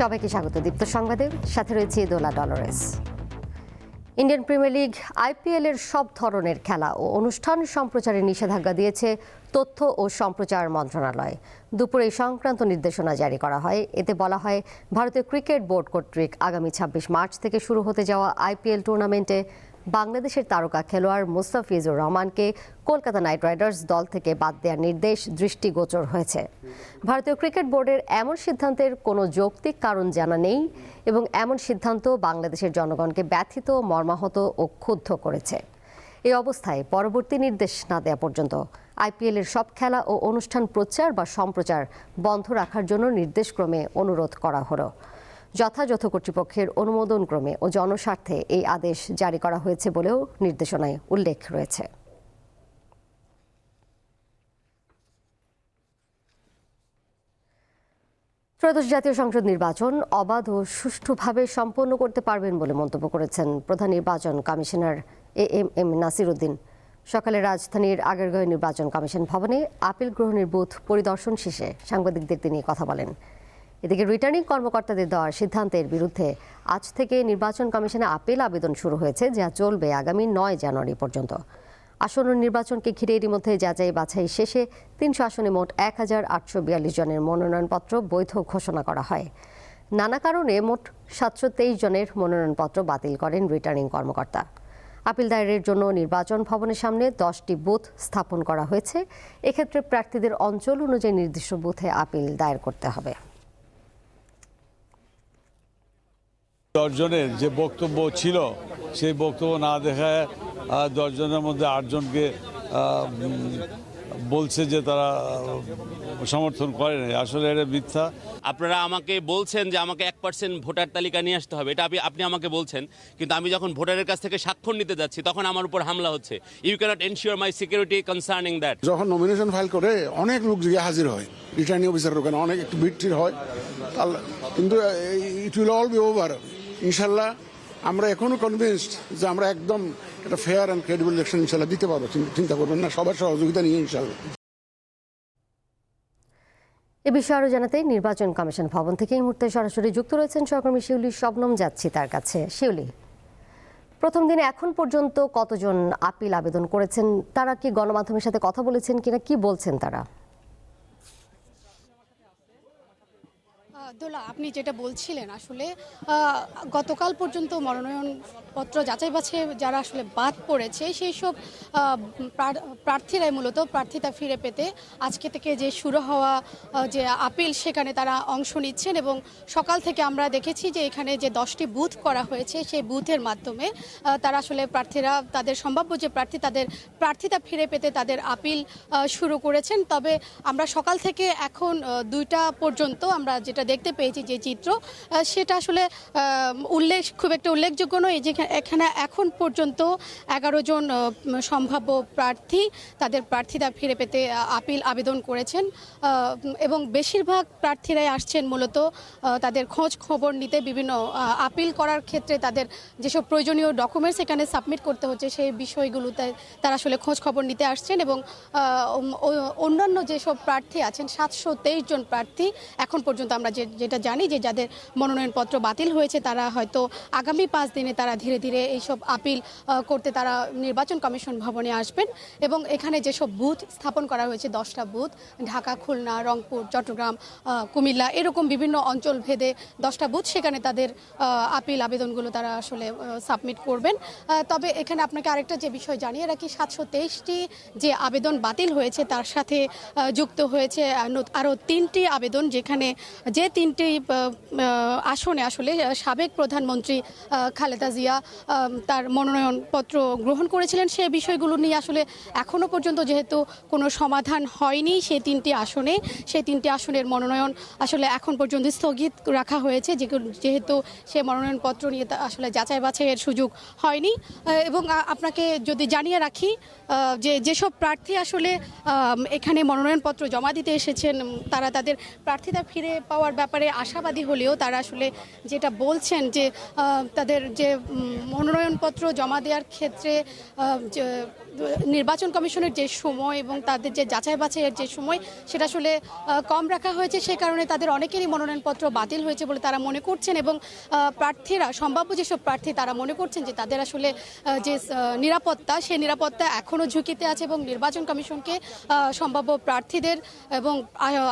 সবাইকে স্বাগত। দীপ্ত সংবাদে সাথে রয়েছে Dola Dolores. Indian Premier League IPL এর সব ধরনের খেলা ও অনুষ্ঠান সম্প্রচারে নিষেধাজ্ঞা দিয়েছে তথ্য ও সম্প্রচার মন্ত্রণালয়। দুপুরে সংক্রান্ত নির্দেশনা জারি করা হয়। এতে বলা হয়, ভারতীয় ক্রিকেট বোর্ড কর্তৃক আগামী ছাব্বিশ মার্চ থেকে শুরু হতে যাওয়া আইপিএল টুর্নামেন্টে বাংলাদেশের তারকা খেলোয়াড় মুস্তাফিজুর রহমানকে কলকাতা নাইট রাইডার্স দল থেকে বাদ দেওয়ার নির্দেশ দৃষ্টিগোচর হয়েছে। ভারতীয় ক্রিকেট বোর্ডের এমন সিদ্ধান্তের কোনো যৌক্তিক কারণ জানা নেই এবং এমন সিদ্ধান্ত বাংলাদেশের জনগণকে ব্যথিত, মর্মাহত ও ক্ষুব্ধ করেছে। এই অবস্থায় পরবর্তী নির্দেশ না দেওয়া পর্যন্ত আইপিএল এর সব খেলা ও অনুষ্ঠান প্রচার বা সম্প্রচার বন্ধ রাখার জন্য নির্দেশক্রমে অনুরোধ করা হলো। যথাযথ কর্তৃপক্ষের অনুমোদন ক্রমে ও জনস্বার্থে এই আদেশ জারি করা হয়েছে বলেও নির্দেশনায় উল্লেখ রয়েছে। ত্রয়োদশ জাতীয় সংসদ নির্বাচন অবাধ ও সুষ্ঠুভাবে সম্পন্ন করতে পারবেন বলে মন্তব্য করেছেন প্রধান নির্বাচন commissioner A M M Nasir Uddin সকালে রাজধানীর আগেরগাঁও নির্বাচন কমিশন ভবনে আপিল গ্রহণের বুথ পরিদর্শন শেষে সাংবাদিকদের তিনি কথা বলেন। এদিকে রিটার্নিং কর্মকর্তাদের দেওয়ার সিদ্ধান্তের বিরুদ্ধে আজ থেকে নির্বাচন কমিশনে আপিল আবেদন শুরু হয়েছে, যা চলবে আগামী নয় জানুয়ারি পর্যন্ত। আসন্ন নির্বাচনকে ঘিরে এরই মধ্যে যাচাই বাছাই শেষে তিনশো আসনে মোট এক হাজার আটশো বিয়াল্লিশ জনের মনোনয়নপত্র বৈধ ঘোষণা করা হয়। নানা কারণে মোট সাতশো তেইশ জনের মনোনয়নপত্র বাতিল করেন রিটার্নিং কর্মকর্তা। আপিল দায়েরের জন্য নির্বাচন ভবনের সামনে দশটি বুথ স্থাপন করা হয়েছে। এক্ষেত্রে প্রার্থীদের অঞ্চল অনুযায়ী নির্দিষ্ট বুথে আপিল দায়ের করতে হবে। দশজনের যে বক্তব্য ছিল সেই বক্তব্য না দেখায় দশজনের মধ্যে আটজনকে বলছে যে তারা সমর্থন করে নাই। আসলে এটা মিথ্যা। আপনারা আমাকে বলছেন যে আমাকে এক পার্সেন্ট ভোটার তালিকা নিয়ে আসতে হবে এটা আপনি আপনি আমাকে বলছেন কিন্তু আমি যখন ভোটারের কাছ থেকে স্বাক্ষর নিতে যাচ্ছি তখন আমার উপর হামলা হচ্ছে। You cannot ensure my security concerning that যখন নমিনেশন ফাইল করে অনেক লোক গিয়ে হাজির হয়। রিটার্নিং অফিসারের ওখানে অনেক একটু ভিড় হয়। তাহলে- কিন্তু it will all be over ইনশাল্লাহ আমরা এখনও কনভিন্সড যে আমরা একদম একটা ফেয়ার অ্যান্ড ক্রেডিবল ইলেকশন ইনশাল্লাহ দিতে পারব। চিন- চিন্তা করবেন না, সবার সহযোগিতা নিয়ে ইনশাল্লাহ। এ বিষয়ে আরও জানাতে নির্বাচন কমিশন ভবন থেকে এই মুহূর্তে সরাসরি যুক্ত রয়েছেন সহকর্মী শিউলি শবনম যাচ্ছি তার কাছে। শিউলি, প্রথম দিনে এখন পর্যন্ত কতজন আপিল আবেদন করেছেন? তারা কি গণমাধ্যমের সাথে কথা বলেছেন কিনা? কি বলছেন তারা? আহ, দোলা আপনি যেটা বলছিলেন আসলে গতকাল পর্যন্ত মনোনয়নপত্র যাচাই বাছাই যারা আসলে বাদ পড়েছে সেই সব প্রার্থীরাই মূলত প্রার্থিতা ফিরে পেতে আজকে থেকে যে শুরু হওয়া যে আপিল সেখানে তারা অংশ নিচ্ছেন এবং সকাল থেকে আমরা দেখেছি যে এখানে যে দশটি বুথ করা হয়েছে সেই বুথের মাধ্যমে তারা আসলে প্রার্থীরা তাদের সম্ভাব্য যে প্রার্থী তাদের প্রার্থিতা ফিরে পেতে তাদের আপিল শুরু করেছেন। তবে আমরা সকাল থেকে এখন দুইটা পর্যন্ত আমরা যেটা দেখতে পেয়েছি যে চিত্র সেটা আসলে উল্লেখ, খুব একটা উল্লেখযোগ্য নয়। যে এখানে এখন পর্যন্ত এগারো জন সম্ভাব্য প্রার্থী, তাদের প্রার্থীরা ফিরে পেতে আপিল আবেদন করেছেন। এবং বেশিরভাগ প্রার্থীরাই আসছেন মূলত তাদের খোঁজ খবর নিতে, বিভিন্ন আপিল করার ক্ষেত্রে তাদের যেসব প্রয়োজনীয় ডকুমেন্টস এখানে সাবমিট করতে হচ্ছে, সেই বিষয়গুলোতে তারা আসলে খোঁজ খবর নিতে আসছেন এবং অন্যান্য যেসব প্রার্থী আছেন, সাতশো তেইশ জন প্রার্থী, এখন পর্যন্ত আমরা যে যেটা জানি যে যাদের মনোনয়নপত্র বাতিল হয়েছে, তারা হয়তো আগামী পাঁচ দিনে তারা ধীরে ধীরে এইসব আপিল করতে তারা নির্বাচন কমিশন ভবনে আসবেন। এবং এখানে যেসব বুথ স্থাপন করা হয়েছে, দশটা বুথ, ঢাকা, খুলনা, রংপুর, চট্টগ্রাম কুমিল্লা, এরকম বিভিন্ন অঞ্চল ভেদে দশটা বুথ সেখানে তাদের আপিল আবেদনগুলো তারা আসলে সাবমিট করবেন। তবে এখানে আপনাকে আরেকটা যে বিষয় জানিয়ে রাখি, সাতশো তেইশটি যে আবেদন বাতিল হয়েছে, তার সাথে যুক্ত হয়েছে আরও তিনটি আবেদন যেখানে যে তিনটি আসনে আসলে সাবেক প্রধানমন্ত্রী খালেদা জিয়া তার মনোনয়নপত্র গ্রহণ করেছিলেন সে বিষয়গুলো নিয়ে আসলে এখনও পর্যন্ত যেহেতু কোনো সমাধান হয়নি সেই তিনটি আসনে সেই তিনটি আসনের মনোনয়ন আসলে এখন পর্যন্ত স্থগিত রাখা হয়েছে যেহেতু সে মনোনয়নপত্র নিয়ে আসলে যাচাই বাছাইয়ের সুযোগ হয়নি। এবং আপনাকে যদি জানিয়ে রাখি যে যেসব প্রার্থী আসলে এখানে মনোনয়নপত্র জমা দিতে এসেছেন তারা তাদের প্রার্থীতা ফিরে পাওয়ার ব্যাপারে আশাবাদী হলেও তারা আসলে যেটা বলছেন যে তাদের যে মনোনয়নপত্র জমা দেওয়ার ক্ষেত্রে নির্বাচন কমিশনের যে সময় এবং তাদের যে যাচাই বাছাইয়ের যে সময়, সেটা আসলে কম রাখা হয়েছে। সে কারণে তাদের অনেকেরই মনোনয়নপত্র বাতিল হয়েছে বলে তারা মনে করছেন এবং প্রার্থীরা, সম্ভাব্য যেসব প্রার্থী তারা মনে করছেন যে তাদের আসলে যে নিরাপত্তা, সেই নিরাপত্তা এখনও ঝুঁকিতে আছে এবং নির্বাচন কমিশনকে সম্ভাব্য প্রার্থীদের এবং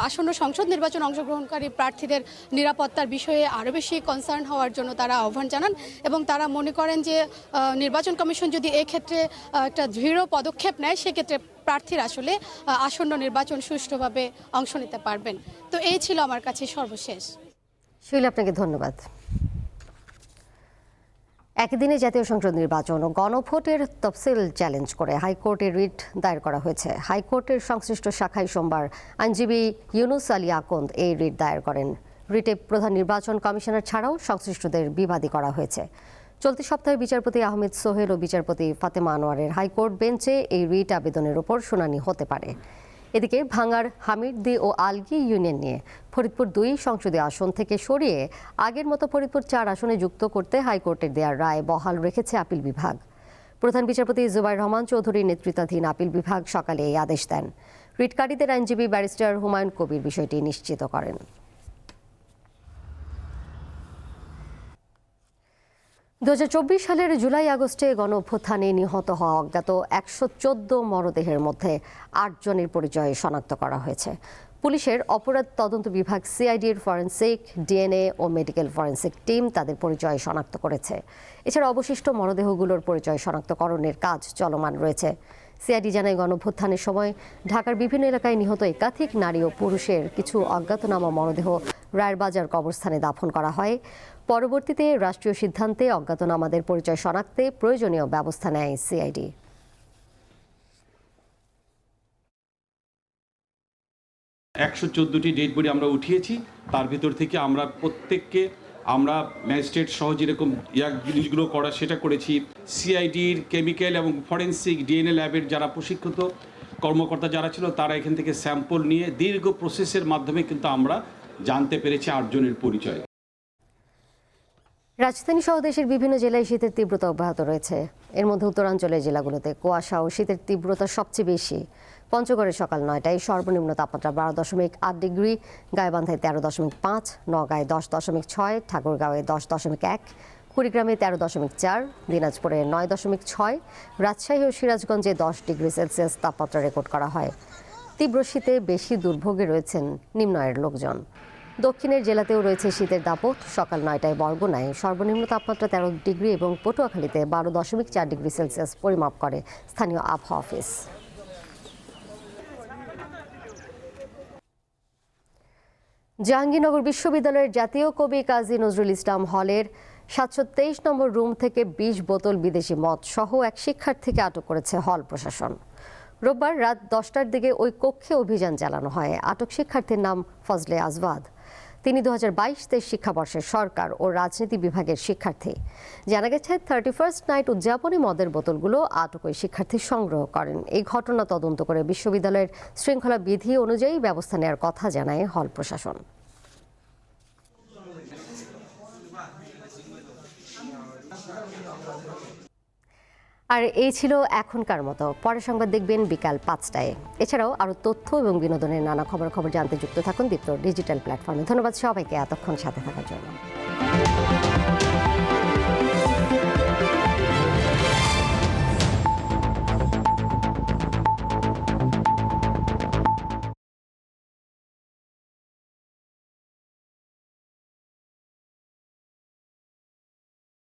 আসন্ন সংসদ নির্বাচন অংশগ্রহণকারী প্রার্থীদের নিরাপত্তার বিষয়ে আরও বেশি কনসার্ন হওয়ার জন্য তারা আহ্বান জানান এবং তারা মনে করেন যে নির্বাচন কমিশন যদি এক্ষেত্রে একটা দৃঢ় পদক্ষেপ নেয়, সেক্ষেত্রে প্রার্থীরা আসলে আসন্ন নির্বাচন সুষ্ঠুভাবে অংশ নিতে পারবেন। তো এই ছিল আমার কাছে সর্বশেষ। শৈলী, আপনাকে ধন্যবাদ। একদিনে জাতীয় সংসদ নির্বাচন ও গণভোটের তফসিল চ্যালেঞ্জ করে হাইকোর্টে রিট দায়ের করা হয়েছে। হাইকোর্টের সংশ্লিষ্ট শাখায় সোমবার আইনজীবী ইউনুস আলী আকন্দ এই রিট দায়ের করেন। রিটে প্রধান নির্বাচন কমিশনার ছাড়াও সংশ্লিষ্টদের বিবাদী করা হয়েছে। চলতি সপ্তাহে বিচারপতি আহমেদ সোহেল ও বিচারপতি ফাতেমা আনোয়ারের হাইকোর্ট বেঞ্চে এই রিট আবেদনের ওপর শুনানি হতে পারে। এদিকে ভাঙার হামিরদি ও আলগি ইউনিয়ন নিয়ে ফরিদপুর দুই সংসদীয় আসন থেকে সরিয়ে আগের মতো ফরিদপুর চার আসনে যুক্ত করতে হাইকোর্টের দেওয়ার রায় বহাল রেখেছে আপিল বিভাগ। প্রধান বিচারপতি জুবাইর রহমান চৌধুরীর নেতৃত্বাধীন আপিল বিভাগ সকালে এই আদেশ দেন। রিটকারীদের আইনজীবী ব্যারিস্টার হুমায়ুন কবির বিষয়টি নিশ্চিত করেন। দু হাজার চব্বিশ সালের জুলাই আগস্টে গণঅভ্যুত্থানে নিহত হওয়া অজ্ঞাত একশো চোদ্দ মরদেহের মধ্যে আটজনের পরিচয় শনাক্ত করা হয়েছে। পুলিশের অপরাধ তদন্ত বিভাগ সিআইডির ফরেন্সিক, ডিএনএ ও মেডিকেল ফরেন্সিক টিম তাদের পরিচয় শনাক্ত করেছে। এছাড়া অবশিষ্ট মরদেহগুলোর পরিচয় শনাক্তকরণের কাজ চলমান রয়েছে। সিআইডি জানায়, গণভ্যুত্থানের সময় ঢাকার বিভিন্ন এলাকায় নিহত একাধিক নারী ও পুরুষের কিছু অজ্ঞাতনামা মরদেহ রায়েরবাজার কবরস্থানে দাফন করা হয়। পরবর্তীতে রাষ্ট্রীয় সিদ্ধান্তে অজ্ঞাতনামাদের পরিচয় শনাক্তে প্রয়োজনীয় ব্যবস্থা নেয় সিআইডি। একশো চোদ্দোটি ডেড বডি আমরা উঠিয়েছি। তার ভিতর থেকে আমরা প্রত্যেককে আমরা ম্যাজিস্ট্রেট সহ যেরকম ইয়াক জিনিসগুলো করা, সেটা করেছি। সিআইডির কেমিক্যাল এবং ফরেন্সিক ডিএনএ ল্যাবের যারা প্রশিক্ষিত কর্মকর্তা যারা ছিল, তারা এখান থেকে স্যাম্পল নিয়ে দীর্ঘ প্রসেসের মাধ্যমে কিন্তু আমরা জানতে পেরেছি আটজনের পরিচয়। রাজধানী সহ দেশের বিভিন্ন জেলায় শীতের তীব্রতা অব্যাহত রয়েছে। এর মধ্যে উত্তরাঞ্চলের জেলাগুলোতে কুয়াশা ও শীতের তীব্রতা সবচেয়ে বেশি। পঞ্চগড়ে সকাল নয়টায় সর্বনিম্ন তাপমাত্রা বারো দশমিক আট ডিগ্রি, গাইবান্ধায় তেরো দশমিক পাঁচ নগাঁয় দশ দশমিক ছয়, ঠাকুরগাঁওয়ে দশ দশমিক এক, কুড়িগ্রামে তেরো দশমিক চার, দিনাজপুরে নয় দশমিক ছয়, রাজশাহী ও সিরাজগঞ্জে দশ ডিগ্রি সেলসিয়াস তাপমাত্রা রেকর্ড করা হয়। তীব্র শীতে বেশি দুর্ভোগে রয়েছেন নিম্ন আয়ের লোকজন। দক্ষিণের জেলাতেও রয়েছে শীতের দাপট। সকাল নয়টায় বরগুনায় সর্বনিম্ন তাপমাত্রা তেরো ডিগ্রি এবং পটুয়াখালীতে বারো দশমিক চার ডিগ্রি সেলসিয়াস পরিমাপ করে স্থানীয় আবহাওয়া অফিস। জাহাঙ্গীরনগর বিশ্ববিদ্যালয়ের জাতীয় কবি কাজী নজরুল ইসলাম হলের সাতশো তেইশ নম্বর রুম থেকে বিশ বোতল বিদেশি মদ সহ এক শিক্ষার্থীকে আটক করেছে হল প্রশাসন। রোববার রাত দশটার দিকে ওই কক্ষে অভিযান চালানো হয়। আটক শিক্ষার্থীর নাম ফজলে আজবাদ তিনি দু হাজার বাইশ তেইশ শিক্ষাবর্ষের সরকার ও রাজনীতি বিভাগের শিক্ষার্থী। জানা গেছে, থার্টি ফার্স্ট নাইট উদযাপনী মদের বোতলগুলো আটক ওই শিক্ষার্থী সংগ্রহ করেন। এই ঘটনা তদন্ত করে বিশ্ববিদ্যালয়ের শৃঙ্খলা বিধি অনুযায়ী ব্যবস্থা নেওয়ার কথা জানায় হল প্রশাসন। আর এই ছিল এখনকার মতো। পরে সংবাদ দেখবেন বিকাল পাঁচটায়। এছাড়াও আরও তথ্য এবং বিনোদনের নানা খবর খবর জানতে যুক্ত থাকুন দ্বিতীয় ডিজিটাল প্ল্যাটফর্মে। ধন্যবাদ সবাইকে এতক্ষণ সাথে থাকার জন্য।